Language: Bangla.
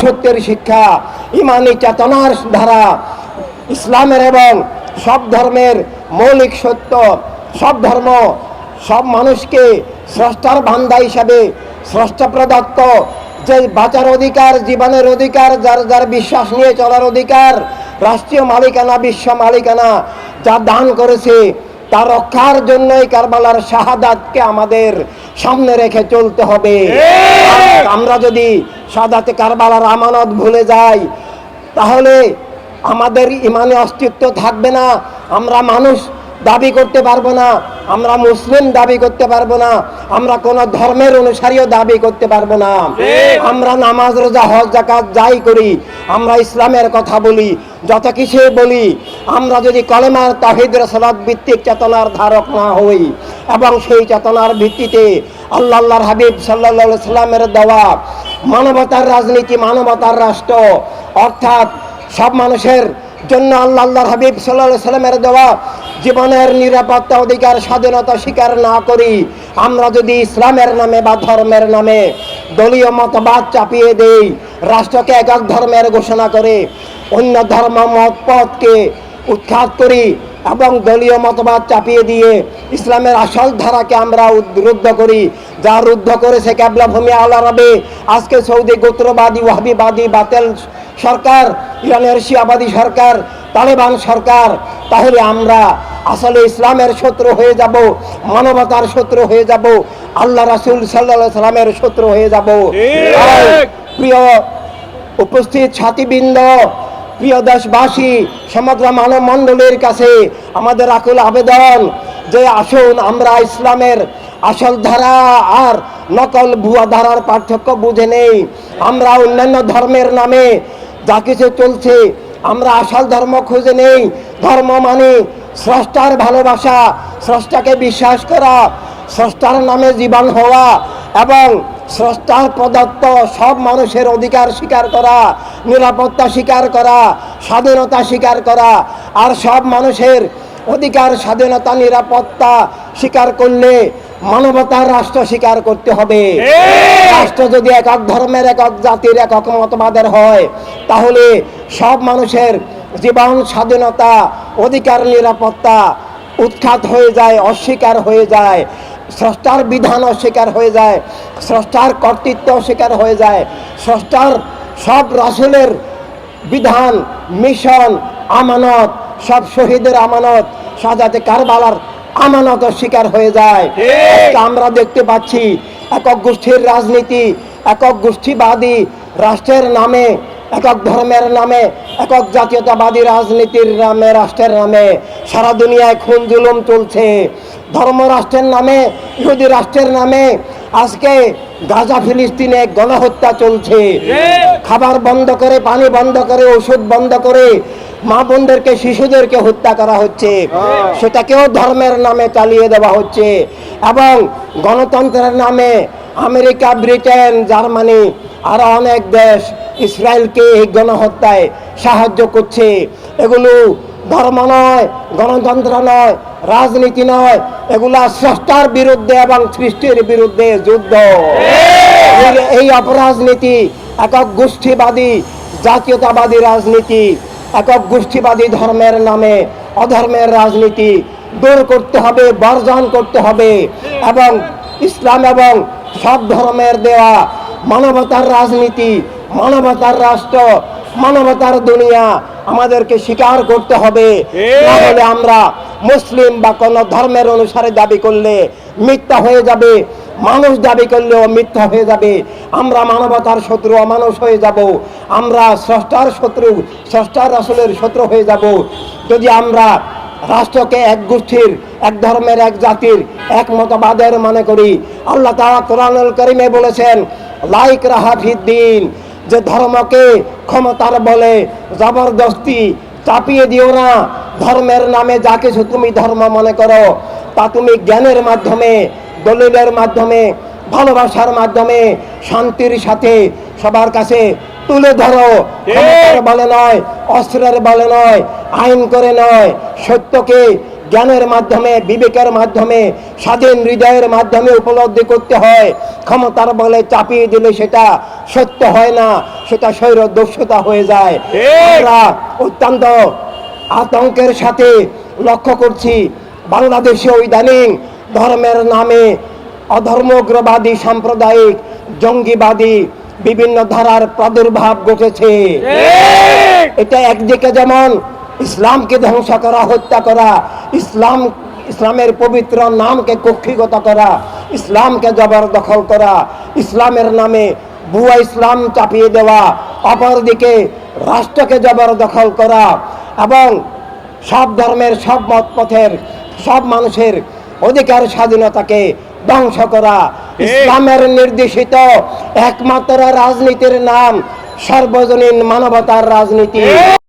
সত্যের শিক্ষা, ইমানি চেতনার ধারা, ইসলামের এবং সব ধর্মের মৌলিক সত্য, সব ধর্ম, সব মানুষকে স্রষ্টার বান্দা হিসাবে স্রষ্টা প্রদত্ত যে বাঁচার অধিকার, জীবনের অধিকার, যার যার বিশ্বাস নিয়ে চলার অধিকার, রাষ্ট্রীয় মালিকানা, বিশ্ব মালিকানা, যা দান করেছে তা রক্ষার জন্যই কারবালার শাহাদাতকে আমাদের সামনে রেখে চলতে হবে। আমরা যদি সাদাতে কারবালার আমানত ভুলে যাই তাহলে আমাদের ইমানে অস্তিত্ব থাকবে না। আমরা মানুষ দাবি করতে পারব না। আমরা মুসলিম দাবি করতে পারব না আমরা কোন ধর্মের অনুসারীও দাবি করতে পারব না। আমরা নামাজ রোজা হজ জাকাত যাই করি আমরা ইসলামের কথা বলি যত কিছু বলি আমরা যদি কলেমার তাহিদ রসলাত ভিত্তিক চেতনার ধারক না হই এবং সেই চেতনার ভিত্তিতে আল্লাহ আল্লাহর হাবিব সাল্লা সাল্লামের দেওয়া মানবতার রাজনীতি মানবতার রাষ্ট্র অর্থাৎ সব মানুষের জন্য আল্লাহ আল্লাহর হাবিব সাল্লাহ সাল্লামের দেওয়া জীবনের নিরাপত্তা অধিকার, স্বাধীনতা স্বীকার না করি, আমরা যদি ইসলামের নামে বা ধর্মের নামে দলীয় মতবাদ চাপিয়ে দেই, রাষ্ট্রকে একক ধর্মের ঘোষণা করে, অন্য ধর্ম মত পথকে উৎখাত করি এবং দলীয় মতবাদ চাপিয়ে দিয়ে ইসলামের আসল ধারাকে আমরা রুদ্ধ করি, যা রুদ্ধ করেছে ক্যাবলা ভূমি আল আরবে। আজকে সৌদি গোত্রবাদী, ওয়াহাবিবাদী, বাতেল সরকার, ইরানের শিয়াবাদী সরকার, তালেবান সরকার তাহলে আমরা আসলে ইসলামের শত্রু হয়ে যাব মানবতার শত্রু হয়ে যাব আল্লাহ রাসুল সাল্লাহ সাল্লামের শত্রু হয়ে যাব। প্রিয় উপস্থিত ছাতিবৃন্দ প্রিয় দেশবাসী সমগ্র মানব মণ্ডলীর কাছে আমাদের আকুল আবেদন যে আসুন আমরা ইসলামের আসল ধারা আর নকল ভুয়া ধারার পার্থক্য বুঝে নেই। আমরা অন্যান্য ধর্মের নামে যা কিছু চলছে আমরা আসল ধর্ম খুঁজে নেই। ধর্ম মানে স্রষ্টার ভালোবাসা স্রষ্টাকে বিশ্বাস করা স্রষ্টার নামে জীবন হওয়া এবং স্রষ্টার প্রদত্ত সব মানুষের অধিকার স্বীকার করা নিরাপত্তা স্বীকার করা স্বাধীনতা স্বীকার করা। আর সব মানুষের অধিকার স্বাধীনতা নিরাপত্তা স্বীকার করলে মানবতার রাষ্ট্র স্বীকার করতে হবে। রাষ্ট্র যদি একক ধর্মের একক জাতির একক মতবাদের হয় তাহলে সব মানুষের জীবন স্বাধীনতা অধিকার নিরাপত্তা উৎখাত হয়ে যায় অস্বীকার হয়ে যায় স্রষ্টার বিধান অস্বীকার হয়ে যায় স্রষ্টার কর্তৃত্ব অস্বীকার হয়ে যায় স্রষ্টার সব রাসুলের বিধান মিশন আমানত সব শহীদের আমানত সাজাতে কারবালার আমানত অস্বীকার হয়ে যায়। আমরা দেখতে পাচ্ছি একক গোষ্ঠীর রাজনীতি একক গোষ্ঠীবাদী রাষ্ট্রের নামে একক ধর্মের নামে একক জাতীয়তাবাদী রাজনীতির নামে, রাষ্ট্রের নামে, সারা দুনিয়ায় খুন জুলুম চলছে। ধর্ম রাষ্ট্রের নামে, ইহুদি রাষ্ট্রের নামে, আজকে গাজা ফিলিস্তিনে গণহত্যা চলছে। খাবার বন্ধ করে, পানি বন্ধ করে, ওষুধ বন্ধ করে মা বোনদেরকে, শিশুদেরকে হত্যা করা হচ্ছে। সেটাকেও ধর্মের নামে চালিয়ে দেওয়া হচ্ছে। এবং গণতন্ত্রের নামে আমেরিকা, ব্রিটেন, জার্মানি আরও অনেক দেশ ইসরায়েলকে এই গণহত্যায় সাহায্য করছে। এগুলো ধর্ম নয়, গণতন্ত্র নয়, রাজনীতি নয়। এগুলা স্রষ্টার বিরুদ্ধে এবং সৃষ্টির বিরুদ্ধে যুদ্ধ। এই- এই অপরাজনীতি, একক গোষ্ঠীবাদী, জাতীয়তাবাদী রাজনীতি, একক গোষ্ঠীবাদী ধর্মের নামে অধর্মের রাজনীতি দূর করতে হবে, বর্জন করতে হবে এবং ইসলাম এবং সব ধর্মের দেওয়া মানবতার রাজনীতি মানবতার রাষ্ট্র মানবতার দুনিয়া আমাদেরকে স্বীকার করতে হবে। তাহলে আমরা মুসলিম বা কোন ধর্মের অনুসারে দাবি করলে মিথ্যা হয়ে যাবে মানুষ দাবি করলেও মিথ্যা হয়ে যাবে। আমরা মানবতার শত্রু অমানুষ হয়ে যাব। আমরা স্রষ্টার শত্রু স্রষ্টার আসলের শত্রু হয়ে যাব। যদি আমরা রাষ্ট্রকে এক গোষ্ঠীর এক ধর্মের এক জাতির এক মতবাদের মনে করি আল্লাহ তাআলা কোরআনুল করিমে বলেছেন লাইক রাহাফিদ্দিন যে ধর্মকে ক্ষমতার বলে জবরদস্তি চাপিয়ে দিও না। ধর্মের নামে যা কিছু তুমি ধর্ম মনে করো তা তুমি জ্ঞানের মাধ্যমে দলিলের মাধ্যমে ভালোবাসার মাধ্যমে শান্তির সাথে সবার কাছে তুলে ধরো। বলে নয় অস্ত্রের বলে নয় আইন করে নয় সত্যকে জ্ঞানের মাধ্যমে বিবেকের মাধ্যমে স্বাধীন হৃদয়ের মাধ্যমে উপলব্ধি করতে হয়। ক্ষমতার বলে চাপিয়ে দিলে সেটা সত্য হয় না সেটা শৈর দস্যুতা হয়ে যায়। আমরা অত্যন্ত আতঙ্কের সাথে লক্ষ্য করছি বাংলাদেশে ইদানিং ধর্মের নামে অধর্মগ্রবাদী সাম্প্রদায়িক জঙ্গিবাদী বিভিন্ন ধারার প্রাদুর্ভাব ঘটেছে। এটা একদিকে যেমন ইসলামকে ধ্বংস করা হত্যা করা ইসলাম ইসলামের পবিত্র নামকে কক্ষিগত করা ইসলামকে জবরদখল করা ইসলামের নামে ভুয়া ইসলাম চাপিয়ে দেওয়া অপরদিকে রাষ্ট্রকে জবরদখল করা এবং সব ধর্মের সব মত পথের সব মানুষের অধিকার স্বাধীনতাকে ধ্বংস করা। ইসলামের নির্দেশিত একমাত্র রাজনীতির নাম সর্বজনীন মানবতার রাজনীতি।